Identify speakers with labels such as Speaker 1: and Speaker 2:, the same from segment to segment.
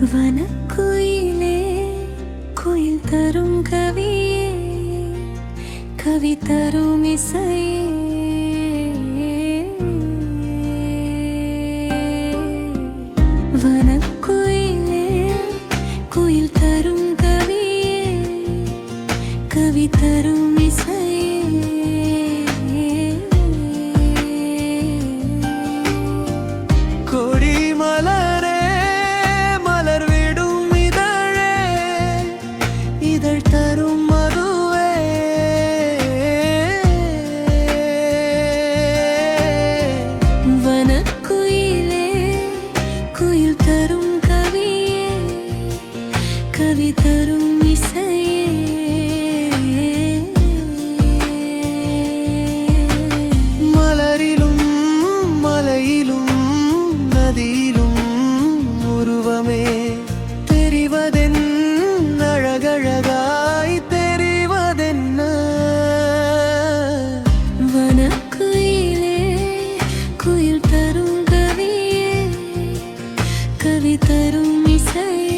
Speaker 1: வனக்குயிலே குயில் தரும் கவியே கவி தரும் இசையே.
Speaker 2: மலரிலும் மலையிலும் நதியிலும் உருவமே. தெரிவதென் அழகழகாய் தெரிவதென்ன?
Speaker 1: வனக்குயிலே குயில் தரும் கவியே. கவி தரும் இசையே.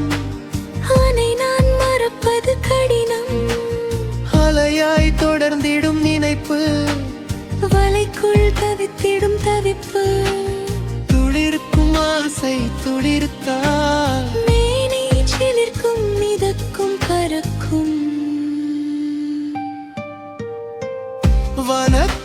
Speaker 1: தவிப்பு.
Speaker 2: துளிர்க்கும் ஆசை துளிர்த்தால்.
Speaker 1: மேனி சிலிர்க்கும் மிதக்கும்
Speaker 2: கறக்கும் வனக்கும்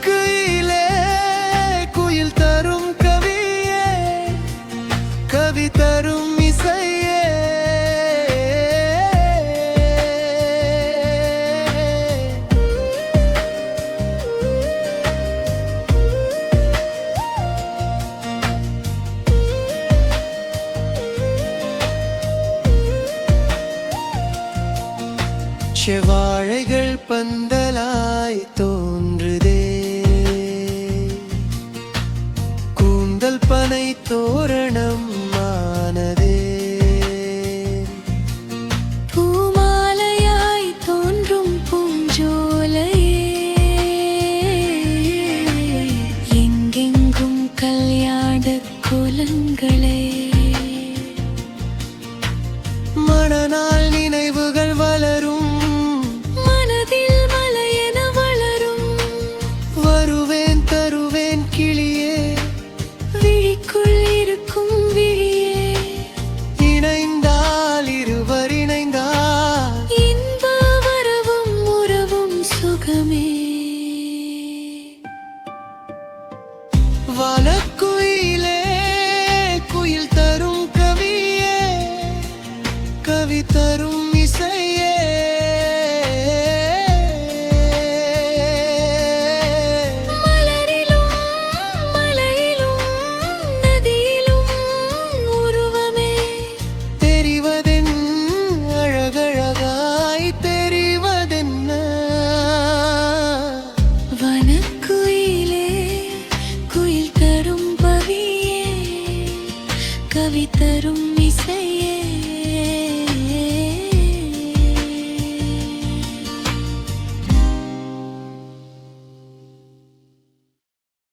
Speaker 2: செவாழைகள் பந்தலாய் தோன்றுதே. கூந்தல் பனை தோரணம் தரும்